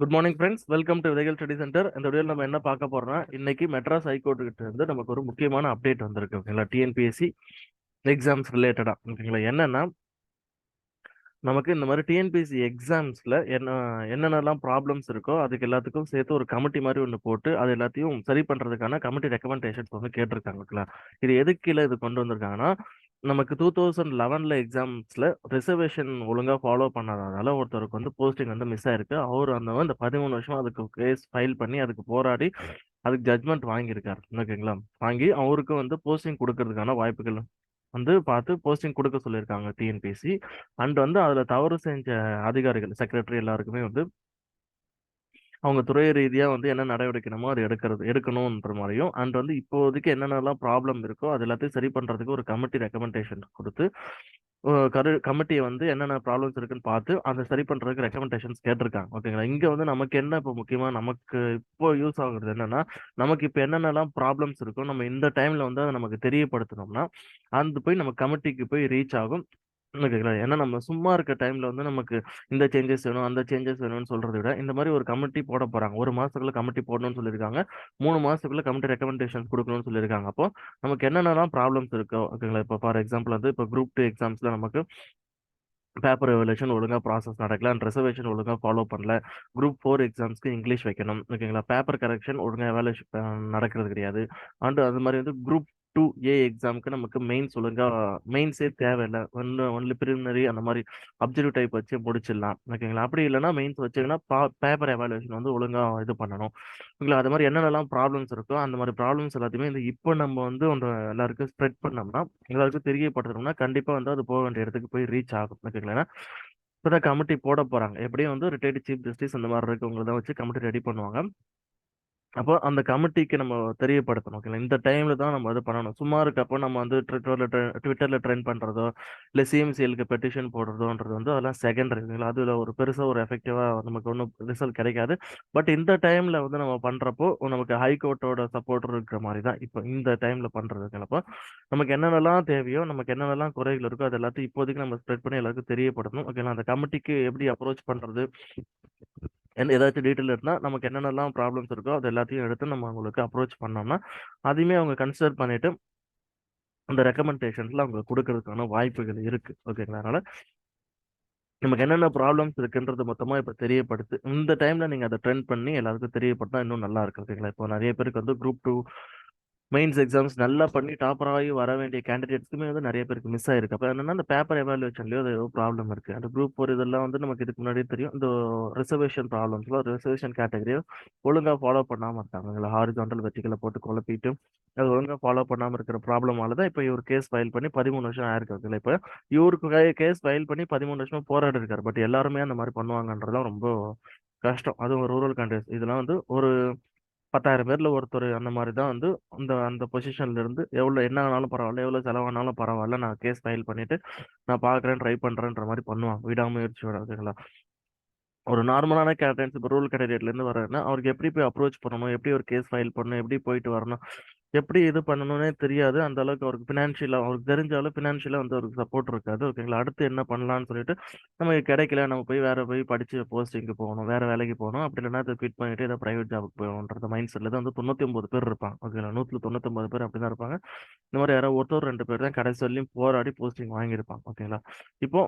Good morning friends welcome to விதைகள் study centre இந்த video நம்ம என்ன பார்க்க போறோம்னா இன்னைக்கு மெட்ராஸ் ஹைகோர்ட் கிட்ட இருந்து நமக்கு ஒரு முக்கியமான அப்டேட் வந்திருக்கு ஓகேங்களா? டிஎன்பிஎஸ்சி எக்ஸாம்ஸ் ரிலேட்டடா ஓகேங்களா? என்னன்னா நமக்கு இந்த மாதிரி டிஎன்பிஎஸ்சி எக்ஸாம்ஸ்ல என்ன என்னென்னலாம் ப்ராப்ளம்ஸ் இருக்கோ அதுக்கு எல்லாத்துக்கும் சேர்த்து ஒரு கமிட்டி மாதிரி ஒன்று போட்டு அது எல்லாத்தையும் சரி பண்றதுக்கான கமிட்டி ரெக்கமெண்டேஷன்ஸ் வந்து கேட்டிருக்காங்க ஓகேங்களா? இது எதுக்கு கீழே இது கொண்டு வந்திருக்காங்கன்னா நமக்கு டூ தௌசண்ட் லெவன்ல எக்ஸாம்ஸ்ல ரிசர்வேஷன் ஒழுங்கா ஃபாலோ பண்ணாதனால ஒருத்தருக்கு வந்து போஸ்டிங் வந்து மிஸ் ஆயிருக்கு. அவர் அந்த அந்த பதிமூணு வருஷம் அதுக்கு கேஸ் ஃபைல் பண்ணி அதுக்கு போராடி அதுக்கு ஜட்மெண்ட் வாங்கியிருக்காரு. ஓகேங்களா? வாங்கி அவருக்கு வந்து போஸ்டிங் கொடுக்கறதுக்கான வாய்ப்புகள் வந்து பார்த்து போஸ்டிங் கொடுக்க சொல்லியிருக்காங்க டிஎன்பிசி அண்ட் வந்து அதுல தவறு செஞ்ச அதிகாரிகள் செக்ரட்டரி எல்லாருக்குமே வந்து அவங்க துறை ரீதியாக வந்து என்ன நடவடிக்கணுமோ அது எடுக்கிறது எடுக்கணுன்ற மாதிரியும் அண்ட் வந்து இப்போதைக்கு என்னென்னலாம் ப்ராப்ளம் இருக்கோ அது எல்லாத்தையும் சரி பண்ணுறதுக்கு ஒரு கமிட்டி ரெக்கமெண்டேஷன் கொடுத்து கரு கமிட்டியை வந்து என்னென்ன ப்ராப்ளம்ஸ் இருக்குன்னு பார்த்து அதை சரி பண்ணுறதுக்கு ரெக்கமெண்டேஷன்ஸ் கேட்டிருக்காங்க. ஓகேங்களா இங்கே வந்து நமக்கு என்ன இப்போ முக்கியமாக நமக்கு இப்போ யூஸ் ஆகுறது என்னென்னா நமக்கு இப்போ என்னென்னலாம் ப்ராப்ளம்ஸ் இருக்கோ நம்ம இந்த டைமில் வந்து அதை நமக்கு தெரியப்படுத்தினோம்னா அந்த போய் நம்ம கமிட்டிக்கு போய் ரீச் ஆகும். ஏன்னா நம்ம சும்மா இருக்க டைம்ல வந்து நமக்கு இந்த சேஞ்சஸ் வேணும் அந்த சேஞ்சஸ் வேணும்னு சொல்றதை விட இந்த மாதிரி ஒரு கமிட்டி போட போறாங்க. ஒரு மாசத்துக்குள்ள கமிட்டி போடணும்னு சொல்லியிருக்காங்க. மூணு மாசத்துக்குள்ள கமிட்டி ரெக்கமெண்டேஷன் கொடுக்கணும்னு சொல்லியிருக்காங்க. அப்போ நமக்கு என்னென்னலாம் ப்ராப்ளம்ஸ் இருக்கோ ஓகேங்களா? இப்போ ஃபார் எக்ஸாம்பிள் வந்து இப்போ குரூப் டூ எக்ஸாம்ஸ்ல நமக்கு பேப்பர் எவலேஷன் ஒழுங்காக ப்ராசஸ் நடக்கல. அண்ட் ரிசர்வேஷன் ஒழுங்காக ஃபாலோ பண்ணல. குரூப் ஃபோர் எக்ஸாம்ஸ்க்கு இங்கிலீஷ் வைக்கணும் ஓகேங்களா? பேப்பர் கரெக்ஷன் ஒழுங்காக எவாலுவேஷன் நடக்கிறது கிடையாது. அண்டு அது மாதிரி வந்து குரூப் டூ ஏ எக்ஸாமுக்கு நமக்கு மெயின்ஸ் ஒழுங்காக மெயின்ஸே தேவையில்லை. ஒன்று ஒன்லி ப்ரிலிமினரி அந்த மாதிரி அப்ஜெக்டிவ் டைப் வச்சு முடிச்சிடலாம். ஓகேங்களா அப்படி இல்லைன்னா மெயின்ஸ் வச்சிங்கன்னா பேப்பர் எவாலுவேஷன் வந்து ஒழுங்காக இது பண்ணணும். ஓகேங்களா அது மாதிரி என்னென்னலாம் ப்ராப்ளம்ஸ் இருக்கோ அந்த மாதிரி ப்ராப்ளம்ஸ் எல்லாத்தையுமே இந்த இப்போ நம்ம வந்து ஒன்று எல்லாருக்கும் ஸ்ப்ரெட் பண்ணோம்னா எல்லாருக்கும் தெரியப்படுத்தணும்னா கண்டிப்பாக வந்து அது போக வேண்டிய இடத்துக்கு போய் ரீச் ஆகும். ஓகேங்களா இப்போ தான் கமிட்டி போட போகிறாங்க எப்படியும் வந்து ரிட்டையர்டு சீஃப் ஜஸ்டிஸ் அந்த மாதிரி இருக்கவங்களை தான் வச்சு கமிட்டி ரெடி பண்ணுவாங்க. அப்போ அந்த கமிட்டிக்கு நம்ம தெரியப்படுத்தணும் ஓகேங்களா? இந்த டைம்ல தான் நம்ம அது பண்ணணும். சும்மா இருக்கப்போ நம்ம வந்து ட்விட்டர்ல ட்விட்டர்ல ட்ரெண்ட் பண்றதோ இல்லை சிஎம்சிஎலுக்கு பெட்டிஷன் போடுறதோன்றது வந்து அதெல்லாம் செகண்டரி ஓகேங்களா? அதுல ஒரு பெருசா ஒரு எஃபெக்டிவா நமக்கு ஒன்றும் ரிசல்ட் கிடைக்காது. பட் இந்த டைம்ல வந்து நம்ம பண்றப்போ நமக்கு ஹைகோர்ட்டோட சப்போர்ட் இருக்கிற மாதிரி தான் இப்போ இந்த டைம்ல பண்றது ஓகேங்களா? நமக்கு என்னென்னலாம் தேவையோ நமக்கு என்னென்னலாம் குறைகள் இருக்கோ அது எல்லாத்தையும் இப்போதைக்கு நம்ம ஸ்ப்ரெட் பண்ணி எல்லாருக்கும் தெரியப்படுத்தணும் ஓகேங்களா? அந்த கமிட்டிக்கு எப்படி அப்ரோச் பண்றது ஏதாச்சும் டீட்டெயில் இருந்தால் நமக்கு என்னென்னலாம் ப்ராப்ளம்ஸ் இருக்கோ அது எல்லாத்தையும் எடுத்து நம்ம அவங்களுக்கு அப்ரோச் பண்ணோம்னா அதையுமே அவங்க கன்சிடர் பண்ணிவிட்டு அந்த ரெக்கமெண்டேஷன்ஸில் அவங்க கொடுக்கறதுக்கான வாய்ப்புகள் இருக்குது ஓகேங்களா அதனால் நமக்கு என்னென்ன ப்ராப்ளம்ஸ் இருக்குன்றது மொத்தமாக இப்போ தெரியப்படுத்து இந்த டைமில் நீங்கள் அதை ட்ரெண்ட் பண்ணி எல்லாருக்கும் தெரியப்படுத்தா இன்னும் நல்லா இருக்கு. ஓகேங்களா இப்போ நிறைய பேருக்கு வந்து குரூப் டூ மெயின்ஸ் எக்ஸாம்ஸ் நல்லா பண்ணி டாப்பராகி வர வேண்டிய கேண்டிடேட்ஸ்க்குமே வந்து நிறைய பேருக்கு மிஸ் ஆயிருக்கு. அப்போ என்னன்னா அந்த பேப்பர் எவாலுவேஷன்லயோ அது ஏதோ ப்ராப்ளம் இருக்கு. அந்த குரூப் ஃபோர் இதெல்லாம் வந்து நமக்கு இதுக்கு முன்னாடியே தெரியும். இந்த ரிசர்வேஷன் ப்ராப்ளம்ஸ்ல ரிசர்வேஷன் கேட்டகரியோ ஒழுங்காக ஃபாலோ பண்ணாம இருக்காங்க. ஹாரிஜான்டல் வெட்டிக்கலை போட்டு குழப்பிட்டு அது ஒழுங்காக ஃபாலோ பண்ணாம இருக்கிற ப்ராப்ளமால தான் இப்போ இவர் கேஸ் ஃபைல் பண்ணி பதிமூணு வருஷம் ஆயிருக்கு. இப்போ இவருக்கு கேஸ் ஃபைல் பண்ணி பதிமூணு வருஷமா போராடி இருக்காரு. பட் எல்லாருமே அந்த மாதிரி பண்ணுவாங்கன்றதுலாம் ரொம்ப கஷ்டம். அதுவும் ரூரல் கண்ட்ரிஸ் இதெல்லாம் வந்து ஒரு பத்தாயிரம் பேர்ல ஒருத்தர் அந்த மாதிரி தான் வந்து அந்த அந்த பொசிஷன்ல இருந்து எவ்வளவு என்ன ஆனாலும் பரவாயில்ல எவ்வளவு செலவானாலும் பரவாயில்ல நான் கேஸ் ஃபைல் பண்ணிட்டு நான் பாக்குறேன் ட்ரை பண்றேன்ற மாதிரி பண்ணுவாங்க. விடாமுயற்சியோட ஓகேங்களா ஒரு நார்மலான கேண்டிடேட்ஸ் இப்போ ரூல் கேட்டகரியில இருந்து வரேன்னா அவருக்கு எப்படி போய் அப்ரோச் பண்ணணும்? எப்படி ஒரு கேஸ் ஃபைல் பண்ணணும்? எப்படி போயிட்டு வரணும்? எப்படி இது பண்ணணும்னே தெரியாது. அந்த அளவுக்கு அவருக்கு ஃபினான்ஷியலாக அவருக்கு தெரிஞ்சாலும் ஃபினான்ஷியலாக வந்து அவருக்கு சப்போர்ட் இருக்காது. ஓகேங்களா? அடுத்து என்ன பண்ணலாம்னு சொல்லிட்டு நமக்கு கிடைக்கல. நம்ம போய் வேற போய் படிச்சு போஸ்டிங்க்கு போகணும் வேற வேலைக்கு போகணும். அப்படி இல்லைன்னா அதை குவிட் பண்ணிட்டு ஏதோ ப்ரைவேட் ஜாபுக்கு போகணுன்ற மைண்ட் செட்டில் தான் வந்து தொண்ணூத்தி ஒன்பது பேர் இருப்பாங்க. ஓகேங்களா? நூற்றில் தொண்ணூத்தொம்பது பேர் அப்படி தான் இருப்பாங்க. இந்த மாதிரி யாராவது ஒருத்தர் ரெண்டு பேர் தான் கடைசி வரலையும் போராடி போஸ்டிங் வாங்கியிருப்பாங்க. ஓகேங்களா? இப்போ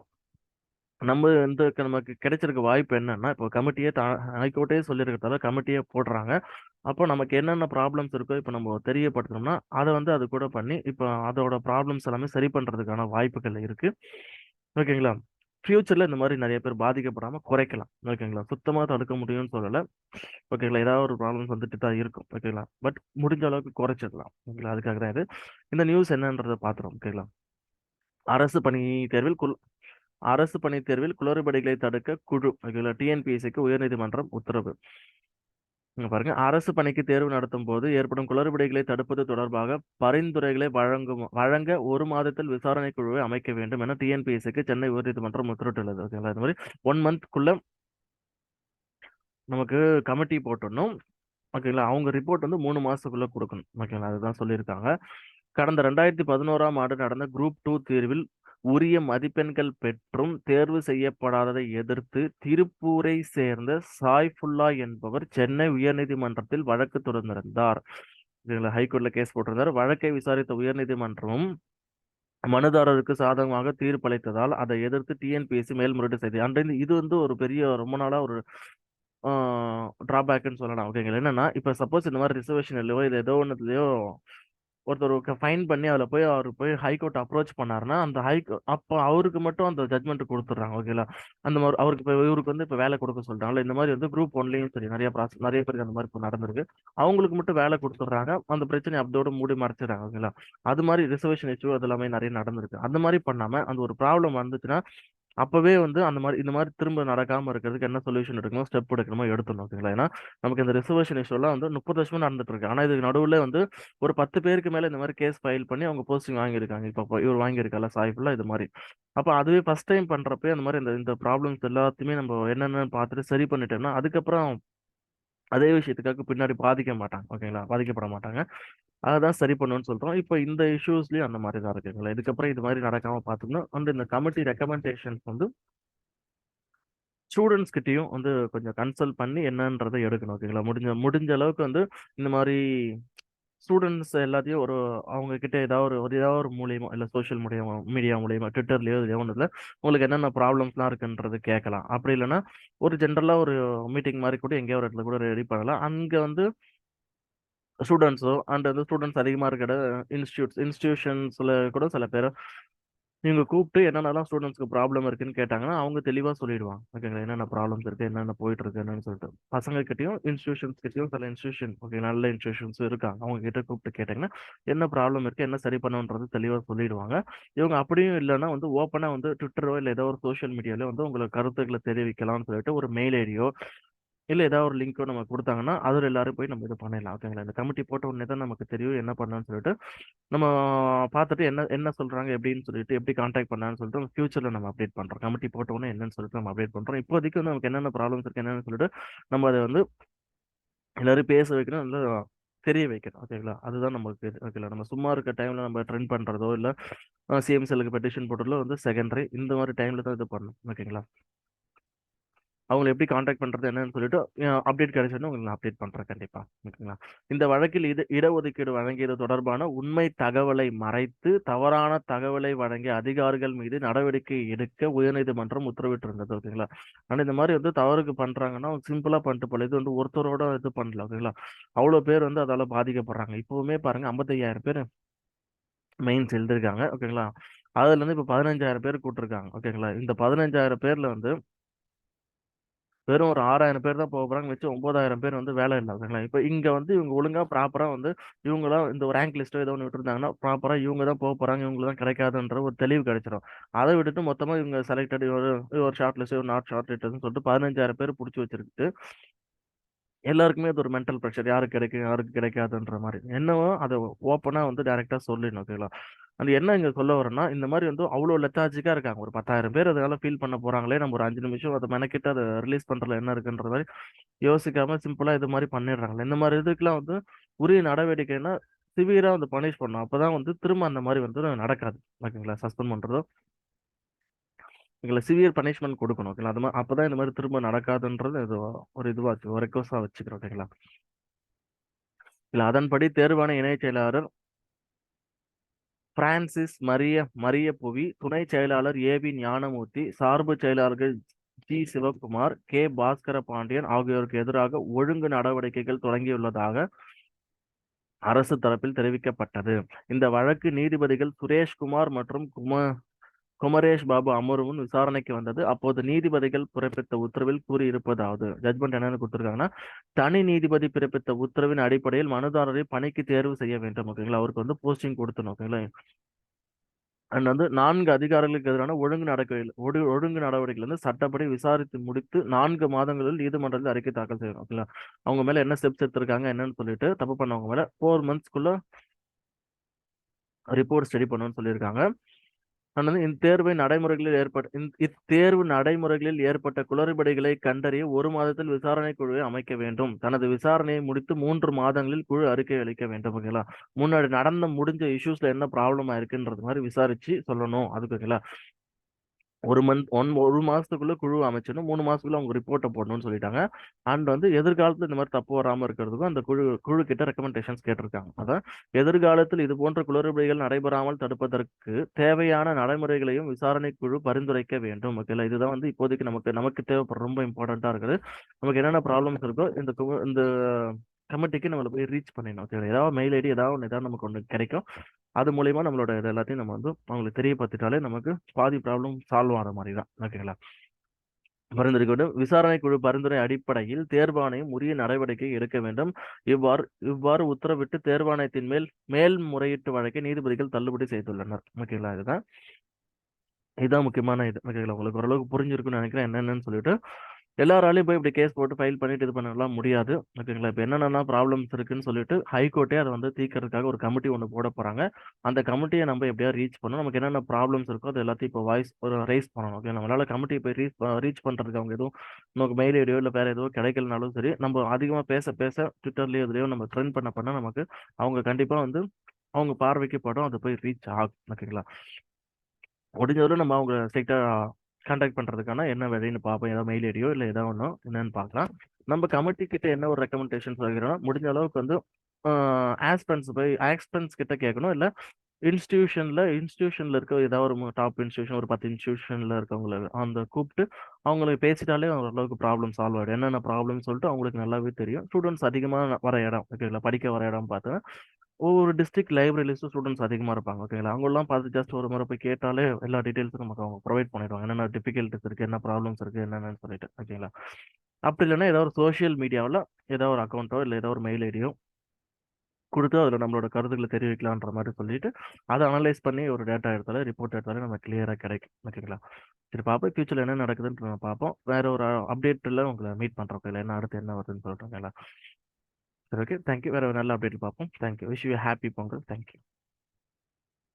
நம்ம இந்த நமக்கு கிடைச்சிருக்க வாய்ப்பு என்னன்னா இப்போ கமிட்டியே ஹைகோர்ட்டே சொல்லியிருக்கிறதால கமிட்டியே போடுறாங்க. அப்போ நமக்கு என்னென்ன ப்ராப்ளம்ஸ் இருக்கோ இப்போ நம்ம தெரியப்படுத்தணும்னா அதை வந்து அது கூட பண்ணி இப்போ அதோட ப்ராப்ளம்ஸ் எல்லாமே சரி பண்ணுறதுக்கான வாய்ப்புகள் இருக்குது ஓகேங்களா? ஃப்யூச்சரில் இந்த மாதிரி நிறைய பேர் பாதிக்கப்படாமல் குறைக்கலாம். ஓகேங்களா? சுத்தமாக தடுக்க முடியும்னு சொல்லலை. ஓகேங்களா? ஏதாவது ஒரு ப்ராப்ளம்ஸ் வந்துட்டு தான் இருக்கும். ஓகேங்களா? பட் முடிஞ்ச அளவுக்கு குறைச்சிடலாம். ஓகேங்களா? அதுக்காக தான் இது. இந்த நியூஸ் என்னன்றதை பார்த்துரும் ஓகேங்களா? அரசு பணி தேர்வில் குல் அரசு பணி தேர்வில் குளறுபடிகளை தடுக்க குழு ஓகேங்களா டிஎன்பிஎஸ்சிக்கு உயர்நீதிமன்றம் உத்தரவு. பாருங்க. அரசு பணிக்கு தேர்வு நடத்தும் போது ஏற்படும் குளறுபடிகளை தடுப்பது தொடர்பாக பரிந்துரைகளை வழங்கும் வழங்க ஒரு மாதத்தில் விசாரணை குழுவை அமைக்க வேண்டும் என டிஎன்பிஎஸ்சிக்கு சென்னை உயர்நீதிமன்றம் உத்தரவிட்டுள்ளது. ஓகேங்களா இந்த மாதிரி ஒன் மந்த்க்குள்ள நமக்கு கமிட்டி போட்டணும் ஓகேங்களா? அவங்க ரிப்போர்ட் வந்து மூணு மாசத்துக்குள்ள கொடுக்கணும். ஓகேங்களா? அதுதான் சொல்லியிருக்காங்க. கடந்த ரெண்டாயிரத்தி பதினோராம் ஆண்டு நடந்த குரூப் டூ தேர்வில் உரிய மதிப்பெண்கள் பெற்றும் தேர்வு செய்யப்படாததை எதிர்த்து திருப்பூரை சேர்ந்த சாய்ஃபுல்லா என்பவர் சென்னை உயர்நீதிமன்றத்தில் வழக்கு தொடர்ந்திருந்தார். ஹைகோர்ட்ல கேஸ் போட்டிருந்தார். வழக்கை விசாரித்த உயர்நீதிமன்றமும் மனுதாரருக்கு சாதகமாக தீர்ப்பளித்ததால் அதை எதிர்த்து டிஎன்பிஎஸ்சி மேல்முறையீடு செய்து அன்றைந்து இது வந்து ஒரு பெரிய ரொம்ப நாளா ஒரு டிராபேக்னு சொல்லலாம். ஓகேங்களா என்னன்னா இப்போ சப்போஸ் இந்த மாதிரி ரிசர்வேஷன் இல்லையோ இது ஏதோ ஒன்றுலையோ ஒருத்தர் ஃபைன் பண்ணி அதில் போய் அவர் போய் ஹைகோர்ட் அப்ரோச் பண்ணாருன்னா அந்த ஹைகோ அப்போ அவருக்கு மட்டும் அந்த ஜட்மெண்ட் கொடுத்துட்றாங்க ஓகேங்களா அந்த மாதிரி அவருக்கு இப்போ இவருக்கு வந்து இப்போ வேலை கொடுக்க சொல்கிறாங்களா இந்த மாதிரி வந்து குரூப் ஒன்லையும் சரி நிறைய ப்ராசஸ் நிறைய பேருக்கு அந்த மாதிரி இப்போ நடந்திருக்கு. அவங்களுக்கு மட்டும் வேலை கொடுத்துட்றாங்க அந்த பிரச்சனை அதோட மூடி மறைச்சிடுறாங்க ஓகேங்களா அது மாதிரி ரிசர்வேஷன் இஷ்யூ அது எல்லாமே நிறைய நடந்திருக்கு. அந்த மாதிரி பண்ணாம அந்த ஒரு ப்ராப்ளம் வந்துச்சுன்னா அப்பவே வந்து அந்த மாதிரி இந்த மாதிரி திரும்ப நடக்காம இருக்கிறதுக்கு என்ன சொல்யூஷன் எடுக்கணும் ஸ்டெப் எடுக்கணுமோ எடுத்துடணும் ஓகேங்களா ஏன்னா நமக்கு இந்த ரிசர்வேஷன் இஷ்யூலாம் வந்து முப்பது வருஷமா நடந்துட்டு இருக்கு. ஆனா இதுக்கு நடுவில் வந்து ஒரு பத்து பேருக்கு மேல இந்த மாதிரி கேஸ் ஃபைல் பண்ணி அவங்க போஸ்டிங் வாங்கியிருக்காங்க. இப்போ இவர் வாங்கியிருக்கல சாய்ஃபுல்லா இது மாதிரி அப்போ அதுவே ஃபர்ஸ்ட் டைம் பண்றப்ப அந்த மாதிரி இந்த இந்த ப்ராப்ளம்ஸ் எல்லாத்தையுமே நம்ம என்னென்னு பார்த்துட்டு சரி பண்ணிட்டோம்னா அதுக்கப்புறம் அதே விஷயத்துக்காக பின்னாடி பாதிக்க மாட்டாங்க. ஓகேங்களா பாதிக்கப்பட மாட்டாங்க. அதான் சரி பண்ணுன்னு சொல்றோம். இப்போ இந்த இஷ்யூஸ்லயும் அந்த மாதிரி தான் இருக்குங்களா? இதுக்கப்புறம் இது மாதிரி நடக்காம பார்த்தோம்னா அண்ட் இந்த கமிட்டி ரெக்கமெண்டேஷன்ஸ் வந்து ஸ்டூடெண்ட்ஸ் கிட்டயும் வந்து கொஞ்சம் கன்சல்ட் பண்ணி என்னன்றதை எடுக்கணும். ஓகேங்களா முடிஞ்ச முடிஞ்ச அளவுக்கு வந்து இந்த மாதிரி ஸ்டூடெண்ட்ஸ் எல்லாத்தையும் ஒரு அவங்க கிட்ட ஏதாவது ஒரு ஒரு ஏதாவது ஒரு மூலியமா இல்லை சோஷியல் மீடியா மீடியா மூலியமா ட்விட்டர்லயோ எதுலையோ ஒன்றுல உங்களுக்கு என்னென்ன ப்ராப்ளம்ஸ்லாம் இருக்குன்றது கேட்கலாம். அப்படி இல்லைன்னா ஒரு ஜென்ரலாக ஒரு மீட்டிங் மாதிரி கூட எங்கேயோ ஒரு இடத்துல கூட ரெடி பண்ணலாம். அங்கே வந்து ஸ்டூடெண்ட்ஸோ அண்ட் வந்து ஸ்டூடெண்ட்ஸ் அதிகமாக இருக்கிற இன்ஸ்டியூட்ஸ் இன்ஸ்டியூஷன்ஸில் கூட சில பேர் நீங்கள் கூப்பிட்டு என்னென்னலாம் ஸ்டூடெண்ட்ஸ்க்கு ப்ராப்ளம் இருக்குன்னு கேட்டாங்கன்னா அவங்க தெளிவாக சொல்லிடுவாங்க. ஓகேங்களா என்னென்ன ப்ராப்ளம்ஸ் இருக்குது என்னென்ன போயிட்டு இருக்கு என்னன்னு சொல்லிட்டு. பசங்க கிட்டயும் இன்ஸ்டியூஷன்ஸ் சில இன்ஸ்டியூஷன் ஓகே நல்ல இன்ஸ்டியூஷன்ஸும் இருக்காங்க. அவங்க கிட்ட கூப்பிட்டு கேட்டாங்கன்னா என்ன ப்ராப்ளம் இருக்குது என்ன சரி பண்ணுன்றது தெளிவாக சொல்லிடுவாங்க. இவங்க அப்படியும் இல்லைன்னா வந்து ஓப்பனாக வந்து ட்விட்டரோ இல்லை ஏதோ ஒரு சோஷியல் மீடியாலோ வந்து உங்களுக்கு கருத்துக்களை தெரிவிக்கலாம்னு சொல்லிட்டு ஒரு மெயில் ஐடியோ இல்லை ஏதாவது ஒரு லிங்க்கோ நம்ம கொடுத்தாங்கன்னா அதில் எல்லாரும் போய் நம்ம இது பண்ணிடலாம் ஓகேங்களா இந்த கமிட்டி போட்ட உடனே தான் நமக்கு தெரியும் என்ன பண்ணணும்னு சொல்லிட்டு நம்ம பார்த்துட்டு என்ன என்ன சொல்கிறாங்க எப்படின்னு சொல்லிட்டு எப்படி காண்டாக்ட் பண்ணான்னு சொல்லிட்டு ஃபியூச்சரில் நம்ம அப்டேட் பண்ணுறோம் கமிட்டி போட்ட உடனே என்னன்னு சொல்லிட்டு நம்ம அப்டேட் பண்ணுறோம் இப்போதைக்கு வந்து நமக்கு என்னென்ன ப்ராப்ளம்ஸ் இருக்குது என்னென்னு சொல்லிட்டு நம்ம அதை வந்து எல்லாரும் பேச வைக்கணும் நல்லா தெரிய வைக்கணும். ஓகேங்களா அதுதான் நமக்கு ஓகேங்களா நம்ம சும்மா இருக்க டைமில் நம்ம ட்ரெண்ட் பண்ணுறதோ இல்லை சிஎம்சிஎலுக்கு பெட்டிஷன் போடுறதோ வந்து செகண்டரி இந்த மாதிரி டைமில் தான் இது பண்ணணும். ஓகேங்களா அவங்களை எப்படி காண்டாக்ட் பண்ணுறது என்னன்னு சொல்லிட்டு அப்டேட் கிடைச்சோன்னு உங்களுக்கு நான் அப்டேட் பண்ணுறேன் கண்டிப்பாக ஓகேங்களா? இந்த வழக்கில் இது இடஒதுக்கீடு வழங்கியது தொடர்பான உண்மை தகவலை மறைத்து தவறான தகவலை வழங்கிய அதிகாரிகள் மீது நடவடிக்கை எடுக்க உயர்நீதிமன்றம் உத்தரவிட்டிருந்தது. ஓகேங்களா? ஆனால் இந்த மாதிரி வந்து தவறுக்கு பண்ணுறாங்கன்னா சிம்பிளாக பண்ணிட்டு போல இது வந்து ஒருத்தரோட இது பண்ணல. ஓகேங்களா? அவ்வளோ பேர் வந்து அதால் பாதிக்கப்படுறாங்க. இப்போவுமே பாருங்க ஐம்பத்தையாயிரம் பேர் மெயின்ஸ் எழுதிருக்காங்க ஓகேங்களா? அதுல இருந்து இப்போ பதினஞ்சாயிரம் பேர் கூட்டிருக்காங்க. ஓகேங்களா? இந்த பதினஞ்சாயிரம் பேர்ல வந்து வெறும் ஒரு ஆறாயிரம் பேர் தான் போக போறாங்க வச்சு ஒன்பதாயிரம் பேர் வந்து வேலை இல்லை இப்போ இங்க வந்து இவங்க ஒழுங்கா ப்ராப்பரா வந்து இவங்களாம் இந்த ரேங்க் லிஸ்ட்டோ ஏதோ ஒன்று விட்டுருந்தாங்கன்னா ப்ராப்பரா இவங்க தான் போக போறாங்க இவங்க தான் கிடைக்காதுன்ற ஒரு தெளிவு கிடைச்சிடும் அதை விட்டுட்டு மொத்தமா இவங்க செலக்டட் ஒரு ஒரு ஷார்ட் லிஸ்ட் ஒரு நாட் ஷார்ட் லிஸ்ட்னு சொல்லிட்டு பதினஞ்சாயிரம் பேர் பிடிச்சி வச்சிருக்கு எல்லாருக்குமே அது ஒரு மென்டல் ப்ரெஷர் யாருக்கு கிடைக்கும் யாருக்கு கிடைக்காதுன்ற மாதிரி. என்னவோ அதை ஓப்பனாக வந்து டேரெக்டாக சொல்லிடணும் ஓகேங்களா அது என்ன இங்கே சொல்ல வரேன்னா இந்த மாதிரி வந்து அவ்வளோ லெத்தாஜிக்கா இருக்காங்க. ஒரு பத்தாயிரம் பேர் அதனால ஃபீல் பண்ண போகிறாங்களே நம்ம ஒரு அஞ்சு நிமிஷம் அதை மெனக்கிட்டு அதை ரிலீஸ் பண்ணுறதுல என்ன இருக்குன்ற மாதிரி யோசிக்காம சிம்பிளாக இது மாதிரி பண்ணிடுறாங்களே. இந்த மாதிரி இதுக்கெல்லாம் வந்து உரிய நடவடிக்கைன்னா சிவியராக வந்து பனிஷ் பண்ணணும். அப்போ தான் வந்து திரும்ப அந்த மாதிரி வந்து நடக்காது. ஓகேங்களா? சஸ்பெண்ட் பண்றதோ எங்களை சிவியர் பனிஷ்மெண்ட் கொடுக்கணும். ஓகேங்களா? அது மாதிரி அப்பதான் இந்த மாதிரி திரும்ப நடக்காதுன்றது இது ஒரு இதுவாச்சு ஒரு ரெக்வஸ்டா வச்சுக்கிறோம். ஓகேங்களா? இல்ல அதன்படி தேர்வான இணை செயலாளர் பிரான்சிஸ் மரிய மரிய புவி துணை செயலாளர் ஏ வி ஞானமூர்த்தி சார்பு செயலாளர்கள் ஜி சிவகுமார் கே பாஸ்கர பாண்டியன் ஆகியோருக்கு எதிராக ஒழுங்கு நடவடிக்கைகள் தொடங்கியுள்ளதாக அரசு தரப்பில் தெரிவிக்கப்பட்டது. இந்த வழக்கு நீதிபதிகள் சுரேஷ்குமார் மற்றும் குமார் குமரேஷ் பாபு அமர்வு விசாரணைக்கு வந்தது. அப்போது நீதிபதிகள் பிறப்பித்த உத்தரவில் கூறியிருப்பதாவது ஜட்மெண்ட் என்னன்னு கொடுத்துருக்காங்கன்னா தனி நீதிபதி பிறப்பித்த உத்தரவின் அடிப்படையில் மனுதாரரை பணிக்கு தேர்வு செய்ய வேண்டும் ஓகேங்களா? அவருக்கு வந்து போஸ்டிங் கொடுத்தணும் ஓகேங்களா? அண்ட் வந்து நான்கு அதிகாரிகளுக்கு எதிரான ஒழுங்கு நடவடிக்கை ஒழுங்கு நடவடிக்கைகள் வந்து சட்டப்படி விசாரித்து முடித்து நான்கு மாதங்களில் நீதிமன்றத்தில் அறிக்கை தாக்கல் செய்யணும் ஓகேங்களா? அவங்க மேல என்ன ஸ்டெப்ஸ் எடுத்திருக்காங்க என்னன்னு சொல்லிட்டு தப்பு பண்ணவங்க மேல ஃபோர் மந்த்ஸ்க்குள்ள ரிப்போர்ட் ஸ்டடி பண்ணணும்னு சொல்லியிருக்காங்க. நான் வந்து இந்த தேர்வை நடைமுறைகளில் ஏற்பட்ட இத்தேர்வு நடைமுறைகளில் ஏற்பட்ட குளறுபடிகளை கண்டறிய ஒரு மாதத்தில் விசாரணை குழுவை அமைக்க வேண்டும். தனது விசாரணையை முடித்து மூன்று மாதங்களில் குழு அறிக்கை அளிக்க வேண்டும் ஓகேங்களா முன்னாடி நடந்த முடிஞ்ச இஷ்யூஸ்ல என்ன ப்ராப்ளம் ஆயிருக்குன்றது மாதிரி விசாரிச்சு சொல்லணும் அதுக்கு ஓகேங்களா ஒரு மந்த் ஒன் ஒரு மாசத்துக்குள்ள குழு அமைச்சிடணும் மூணு மாசத்துக்குள்ள அவங்க ரிப்போர்ட்டை போடணும்னு சொல்லிட்டாங்க. அண்ட் வந்து எதிர்காலத்துல இந்த மாதிரி தப்பு வராம இருக்கிறதுக்கும் அந்த குழு குழு கிட்ட ரெக்கமெண்டேஷன்ஸ் கேட்டிருக்காங்க. அதான் எதிர்காலத்தில் இது போன்ற குளறுபடிகள் நடைபெறாமல் தடுப்பதற்கு தேவையான நடைமுறைகளையும் விசாரணை குழு பரிந்துரைக்க வேண்டும். ஓகேங்களா? இதுதான் வந்து இப்போதைக்கு நமக்கு நமக்கு தேவைப்படுற ரொம்ப இம்பார்ட்டண்டா இருக்குது. நமக்கு என்னென்ன ப்ராப்ளம்ஸ் இருக்கோ இந்த கு- இந்த கமிட்டிக்கு நம்மளை போய் ரீச் பண்ணிடணும். ஓகே ஏதாவது மெயில் ஐடி ஏதாவது ஒன்று ஏதாவது நமக்கு ஒன்று கிடைக்கும். அது மூலயமா நம்மளோட இது எல்லாத்தையும் நம்ம வந்து அவங்களுக்கு தெரியப்படுத்திட்டாலே நமக்கு பாதி ப்ராப்ளம் சால்வ் ஆகிற மாதிரி தான். ஓகேங்களா பரிந்துரைக்க விசாரணை குழு பரிந்துரை அடிப்படையில் தேர்வாணையம் உரிய நடவடிக்கை எடுக்க வேண்டும். இவ்வாறு இவ்வாறு உத்தரவிட்டு தேர்வாணையத்தின் மேல் மேல்முறையீட்டு வழக்கை நீதிபதிகள் தள்ளுபடி செய்துள்ளனர். ஓகேங்களா இதுதான். இதுதான் முக்கியமான இது. ஓகேங்களா உங்களுக்கு ஓரளவுக்கு புரிஞ்சிருக்குன்னு நினைக்கிறேன். என்னென்னு சொல்லிட்டு எல்லாராலையும் போய் இப்படி கேஸ் போட்டு ஃபைல் பண்ணிட்டு இது பண்ணலாம் முடியாது. ஓகேங்களா? இப்போ என்னென்ன ப்ராப்ளம்ஸ் இருக்குன்னு சொல்லிட்டு ஹைகோர்ட்டே அதை வந்து தீக்கிறதுக்காக ஒரு கமிட்டி ஒன்று போட போகிறாங்க அந்த கமிட்டியை நம்ம எப்படியா ரீச் பண்ணணும்? நமக்கு என்னென்ன ப்ராப்ளம்ஸ் இருக்கோ அது எல்லாத்தையும் இப்போ வாய்ஸ் ஒரு ரைஸ் பண்ணணும். ஓகே நம்மளால கமிட்டி போய் ரீச் ரீச் பண்ணுறதுக்கு அவங்க எதுவும் நமக்கு மெயில் ஐடியோ இல்லை வேறு எதுவும் கிடைக்கலனாலும் சரி நம்ம அதிகமாக பேச பேச ட்விட்டர்லேயோ இதுலையோ நம்ம ட்ரெண்ட் பண்ண பண்ண நமக்கு அவங்க கண்டிப்பாக வந்து அவங்க பார்வைக்கு படம் அது போய் ரீச் ஆகும். ஓகேங்களா? முடிஞ்சவரை நம்ம அவங்க ஸ்ட்ரிக்டாக கான்டாக்ட் பண்ணுறதுக்கான என்ன வழின்னு பார்ப்போம். ஏதாவது மெயில் ஐடியோ இல்லை ஏதாவது ஒன்று என்னன்னு பார்க்கலாம். நம்ம கமிட்டி கிட்ட என்ன ஒரு ரெக்கமெண்டேஷன் வைக்கிறோம் முடிஞ்ச அளவுக்கு வந்து ஆஸ்பென்ஸ் போய் ஆக்ஸ்பென்ஸ் கிட்ட கேட்கணும். இல்லை இன்ஸ்டியூஷனில் இன்ஸ்டியூஷனில் இருக்க ஏதாவது ஒரு டாப் இன்ஸ்டியூஷன் ஒரு பத்து இன்ஸ்டியூஷனில் இருக்கவங்கள அந்த கூப்பிட்டு அவங்களுக்கு பேசிட்டாலே ஓரளவுக்கு ப்ராப்ளம் சால்வ் ஆகிடும் என்னென்ன ப்ராப்ளம் சொல்லிட்டு அவங்களுக்கு நல்லாவே தெரியும். ஸ்டூடெண்ட்ஸ் அதிகமாக வர இடம் ஓகேங்களா படிக்க வர இடம் பார்த்தா ஒவ்வொரு டிஸ்ட்ரிக்ட் லைப்ரரிஸும் ஸ்டூடெண்ட்ஸ் அதிகமாக இருப்பாங்க ஓகேங்களா அவங்களாம் பார்த்து ஜஸ்ட் ஒரு முறை போய் கேட்டாலே எல்லா டீட்டெயில்ஸும் நமக்கு அவங்க ப்ரொவைட் பண்ணிடுவாங்க. என்னென்ன டிஃபிகல்ட்டிஸ் இருக்குது என்ன ப்ராப்ளம்ஸ் இருக்குது என்னென்னு சொல்லிட்டு ஓகேங்களா அப்படி இல்லைன்னா ஏதாவது ஒரு சோஷியல் மீடியாவில் ஏதாவது ஒரு அக்கௌண்ட்டோ இல்லை ஏதாவது ஒரு மெயில் ஐடியோ கொடுத்து அதில் நம்மளோட கருத்துக்களை தெரிவிக்கலான்ற மாதிரி சொல்லிட்டு அதை அனலைஸ் பண்ணி ஒரு டேட்டா எடுத்தாலே ரிப்போர்ட் எடுத்தாலே நம்ம கிளியராக கிடைக்கும் ஓகேங்களா சரி பார்ப்போம். ஃபியூச்சரில் என்ன நடக்குதுன்னு நம்ம பார்ப்போம். வேற ஒரு அப்டேட்டில் உங்களை மீட் பண்ணுறோம் இல்லை என்ன அடுத்து என்ன வருதுன்னு சொல்லிட்டு ஓகேங்களா ஓகே தேங்க்யூ வேற ஒரு நல்ல அப்டேட் பார்ப்போம். Thank you wish you happy Pongal. Thank you